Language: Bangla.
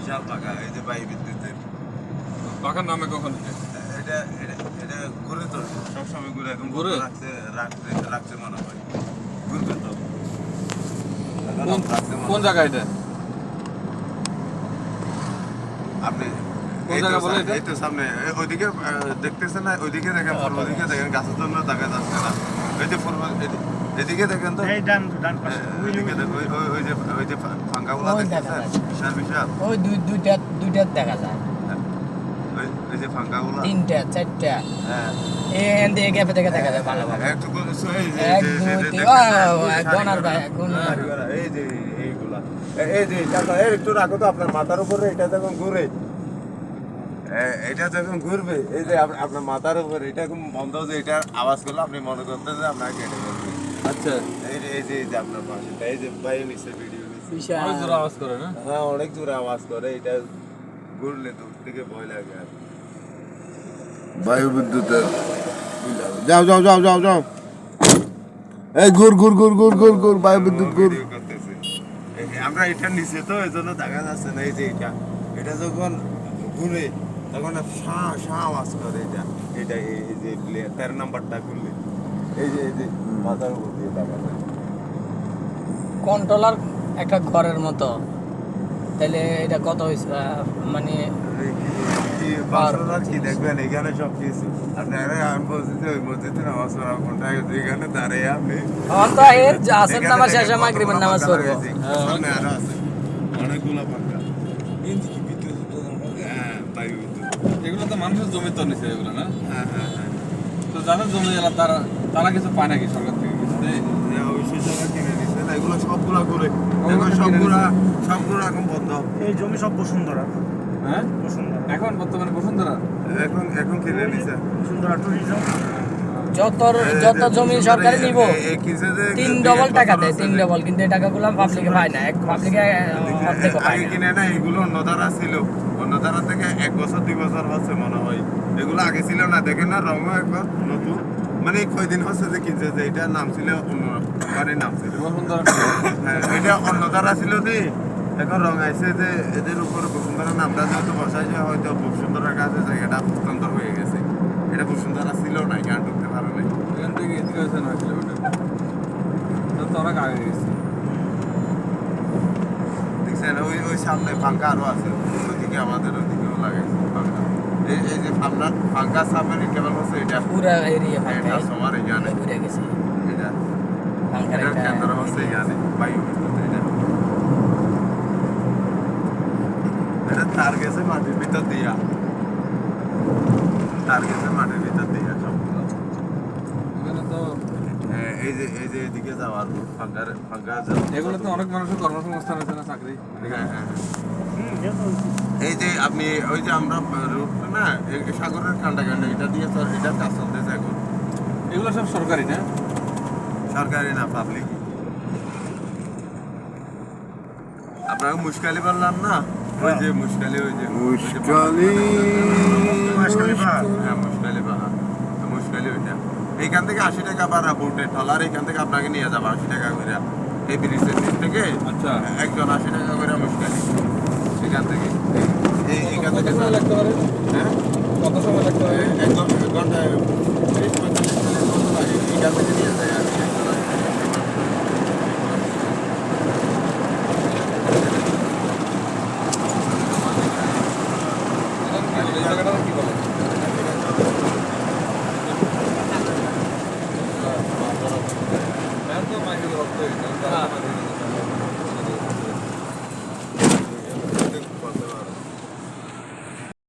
বিশাল পাকা এই যে বাই বিদ্যুতের। পাখার নামে কখন এটা? এটা এটা ঘুরে তো সবসময় ঘুরে এখন ঘুরে? রাখতে রাখতে রাখতে মনে হয়। ঘুরবে তো। কোন। জায়গা এটা? আপনি কোন এই জায়গা বলে এটা? এই তো সামনে ওইদিকে দেখতেছেন না? ওইদিকে দেখেন পূর্ব দিকে দেখেন গাছের জন্য দেখা যাচ্ছে না। ওই যে পূর্ব এদিকে দেখেন তো। এই ডান ডান পাশে। হ্যাঁ, ওই ওইদিকে ওই যে ওই যে ওই দেখা যায়। বিশাল বিশাল। ওই দুই দুইটা দুইটা দেখা যায়। ওই ওই যে ফাঙ্কাগুলো তিনটা চারটা। হ্যাঁ। এখান থেকে গ্যাপে থেকে দেখা যায় ভালো ভালো। একটু করে এই যে- এক, দুই, যে- যে তিন, দেখতেছেন, ও, এই যে গনার ভাই, গনার। এই যে এইগুলা। এই যে চাচা, এই একটু রাখো তো আপনার মাথার উপরে এটা যখন ঘুরে। এ- এটা যখন ঘুরবে এই যে আপনার মাথার উপরে এটা বন্ধ যে এটা আওয়াজ করলে আপনি মনে করতেন যে আপনাকে কেটে ফেলবে। আচ্ছা। এই এই যে আপনার পাশে এই যে ভাই নিচ্ছে ভিডিও অনেক জোরে আওয়াজ করে না? হ্যাঁ অনেক জোরে আওয়াজ করে এটা ঘুরলে দূর থেকে ভয় লাগে আর। বায়ু বিদ্যুতের যাও যাও যাও যাও যাও। এই ঘুর ঘুর ঘুর ঘুর ঘুর ঘুর বায়ু বিদ্যুৎ ঘুর। ভিডিও করতেছে। এই- আমরা এটা নিচে তো এই জন্য দেখা যাচ্ছে না এই যে এটা। এটা যখন ঘুরে তখন সা সা আওয়াজ করে এটা। এটা এই যে প্লে- তেরো নাম্বারটা ঘুরলে। এই যে এই যে মাথার উপর দিয়ে কন্ট্রোলার একটা ঘরের মতো। তাহলে এটা কত হয়েছে মানে কি- কি বাসনা কি দেখবেন? এখানে সব কিছু। আপনারা আমি বলছি যে ওই মসজিদে নামাজ পড়া কোনটা এখানে দাঁড়িয়ে আপনি আমার তো এর আসর নামাজ শেষে মাগরিবের নামাজ পড়ব। সামনে আরও আছে। অনেকগুলো পাঙ্খা হ্যাঁ বিদ্যুৎ এগুলো তো মানুষের জমি তো নিছে এগুলো না? হ্যাঁ হ্যাঁ হ্যাঁ। তো যাদের জমি এলা তারা তারা কিছু পায় নাকি সরকার থেকে? কিছু দেয়? হ্যাঁ, নিছে না, এগুলো সবগুলা কিনে সবগুলা সবগুলা এখন বন্ধ। এই জমি সব বসুন্ধরা। হ্যাঁ? বসুন্ধরা। এখন বর্তমানে বসুন্ধরা? এখন এখন কিনে নিছে বসুন্ধরা ট্যুরিজম যত যত জমি সরকারি নিব তিন ডবল টাকা দেয় তিন ডবল কিন্তু এই টাকাগুলো পাবলিকে পায় না। এক পাবলিকে অর্ধেক পায় না। কিনে না এগুলো অন্যধারা ছিল। অন্যধারা থেকে এক বছর দুই বছর হচ্ছে মনে হয়। এগুলো আগে ছিল না দেখেন না রঙও একবার নতুন। মানে কয়দিন হচ্ছে যে কিনছে যে এটা নাম ছিল অন্য মানে নাম ছিল। হ্যাঁ, এটা অন্যধারা ছিল যে এখন রং আইছে যে এদের উপরে বসুন্ধরা নামটা যেহেতু বসাইছে হয়তো বসুন্ধরার কাছে জায়গাটা হস্তান্তর হয়ে গেছে। এটা বসুন্ধরা ছিল না এখানে ঢুকতে পারে নাই এখান থেকে এদিকে হয়েছে নয় কিলোমিটার। তো তো অনেক আগে গেছে। দেখছেন ওই ওই সামনে ফাঙ্কা আরও আছে ওইদিকে আমাদের ওইদিকেও লাগাইছে ফাঙ্কা এই যে আপনার ফাঙ্কা সামনে কেবল হচ্ছে এটা? পুরা এরিয়া এটা ফাঁকা সবার এখানে। ঘুরে গেছে। এটা? এটার কেন্দ্র হচ্ছে এখানে বায়ু এটা? এটা তার গেছে মাটির ভিতর দিয়া। তার গেছে মাটির ভিতর দিয়া সবগুলো এখানে তো হ্যাঁ, এই যে এই যে এদিকে যাওয়ার ফাঙ্কা যাওয়ার এগুলো তো অনেক মানুষের কর্মসংস্থান হয়েছে না চাকরি। হ্যাঁ হ্যাঁ হ্যাঁ। এই যে আপনি ওই যে আমরা রুট না সাগরের কান্ডা কান্ডা এটা দিয়ে তো এটা কাজ চলতেছে এখন। এগুলো সব সরকারি না? সরকারি না পাবলিক আপনাকে মুশকালি বললাম না? ওই যে মুশকালি ওই যে মুশকালি। মুশকালি হ্যাঁ মুশকালি পাহাড়। তো মুশকালি ওইটা। এইখান থেকে আশি টাকা ভাড়া বোটে ট্রলার এখান থেকে আপনাকে নিয়ে যাব আশি টাকা করে এই ব্রিজের থেকে আচ্ছা। একজন আশি টাকা করে মুশকালি। এখান থেকে। এখান থেকে লাগতে পারে হ্যাঁ? কত সময় লাগতে পারে? এক ঘণ্টা থেকে নিয়ে যায় আর কি। হ্যাঁ।